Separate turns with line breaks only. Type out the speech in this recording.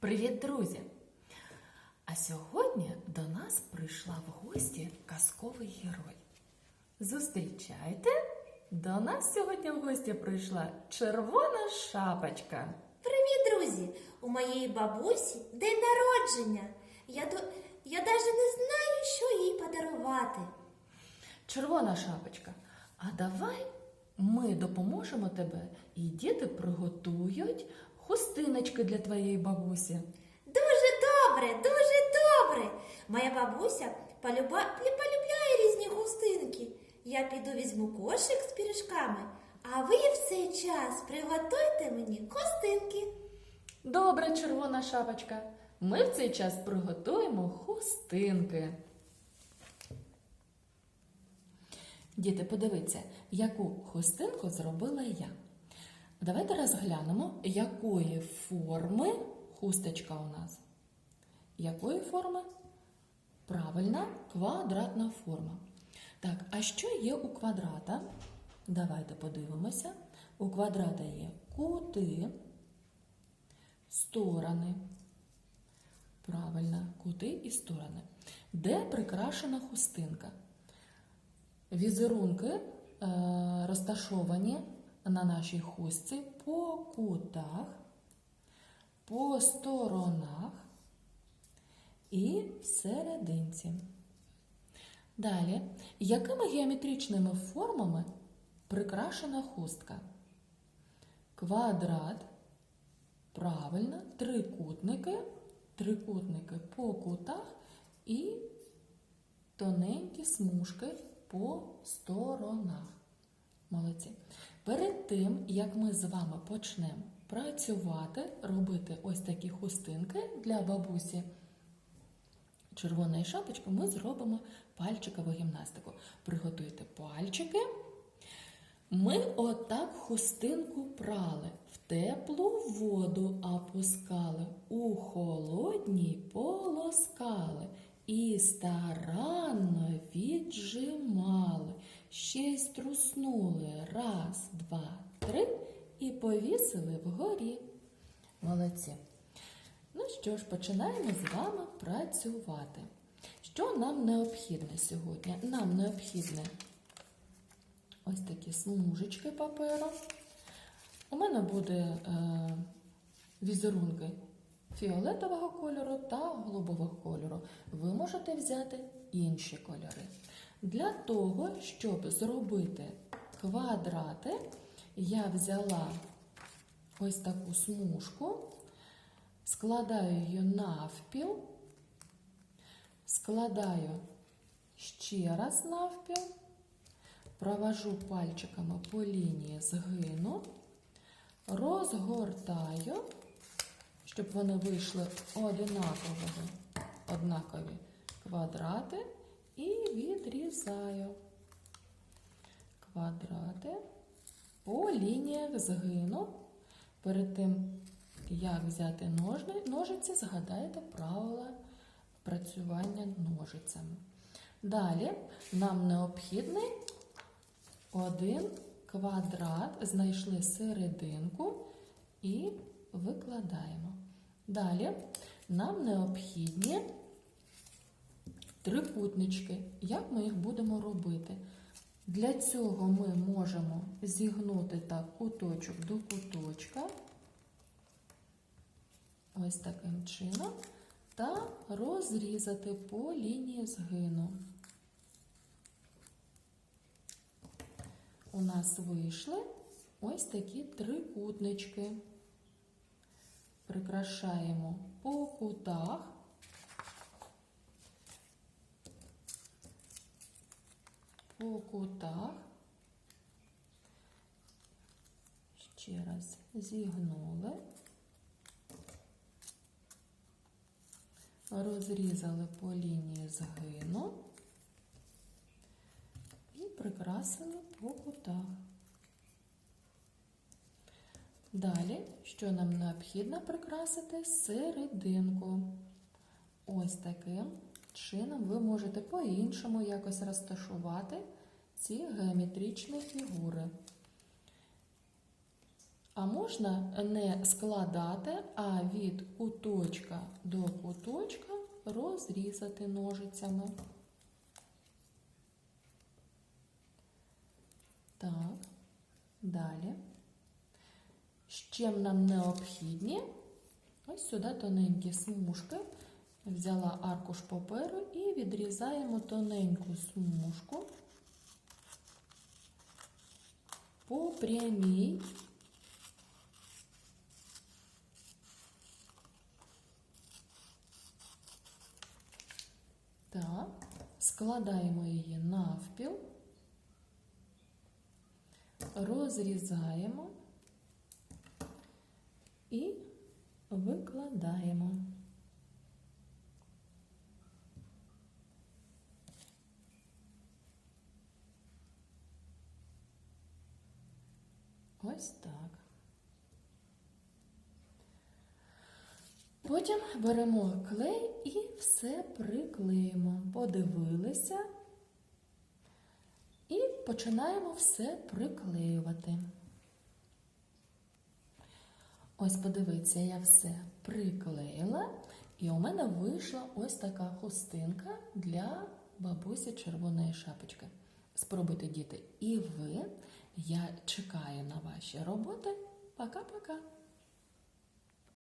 Привіт, друзі! А сьогодні до нас прийшла в гості казковий герой. Зустрічайте! До нас сьогодні в гості прийшла червона шапочка.
Привіт, друзі! У моєї бабусі день народження. Я до я навіть не знаю, що їй подарувати.
Червона шапочка. А давай ми допоможемо тебе і діти приготують хустиночки для твоєї бабусі.
Дуже добре, дуже добре. Моя бабуся полюба... полюбляє різні густинки. Я піду візьму кошик з пірішками, а ви в цей час приготуйте мені хустинки.
Добре, червона шапочка. Ми в цей час приготуємо хустинки. Діти, подивіться, яку хустинку зробила я. Давайте розглянемо, якої форми хусточка у нас. Якої форми? Правильна квадратна форма. Так, а що є у квадрата? Давайте подивимося. У квадрата є кути, сторони. Правильно, кути і сторони. Де прикрашена хустинка? Візерунки е, розташовані на нашій хустці по кутах, по сторонах і всерединці. Далі, якими геометричними формами прикрашена хустка? Квадрат, правильно, трикутники, трикутники по кутах і тоненькі смужки по сторонах. Молодці. Перед тим, як ми з вами почнемо працювати, робити ось такі хустинки для бабусі червоної шапочки, ми зробимо пальчикову гімнастику. Приготуйте пальчики. Ми отак хустинку прали, в теплу воду опускали, у холодній полоскали і старанно віджимали, ще й струснули раз, два, три і повісили вгорі. Молодці. Ну що ж, починаємо з вами працювати. Що нам необхідне сьогодні? Нам необхідне ось такі смужечки паперу. У мене буде е, візерунки фіолетового кольору та голубого кольору. Ви можете взяти інші кольори. Для того, щоб зробити квадрати, я взяла ось таку смужку, складаю її навпіл, складаю ще раз навпіл, провожу пальчиками по лінії згину, розгортаю, щоб вони вийшли одинакового, однакові квадрати і відрізаю квадрати по лініях згину. Перед тим, як взяти ножиці, згадайте правила працювання ножицями. Далі нам необхідний один квадрат, знайшли серединку і викладаємо. Далі нам необхідні трикутнички. Як ми їх будемо робити? Для цього ми можемо зігнути так куточок до куточка, ось таким чином, та розрізати по лінії згину. У нас вийшли ось такі трикутнички. Прикрашаємо по кутах. По кутах. Ще раз зігнули. Розрізали по лінії згину і прикрасили по кутах. Далі, що нам необхідно прикрасити серединку. Ось таким чином ви можете по-іншому якось розташувати ці геометричні фігури. А можна не складати, а від куточка до куточка розрізати ножицями. Так, далі. Ще нам необхідні ось сюди тоненькі смужки. Взяла аркуш паперу і відрізаємо тоненьку смужку по прямій. Так, складаємо її навпіл, розрізаємо і викладаємо. Ось так. Потім беремо клей і все приклеїмо. Подивилися і починаємо все приклеювати. Ось подивіться, я все приклеїла, і у мене вийшла ось така хустинка для бабусі червоної шапочки. Спробуйте, діти, і ви. Я чекаю на ваші роботи. Пока-пока.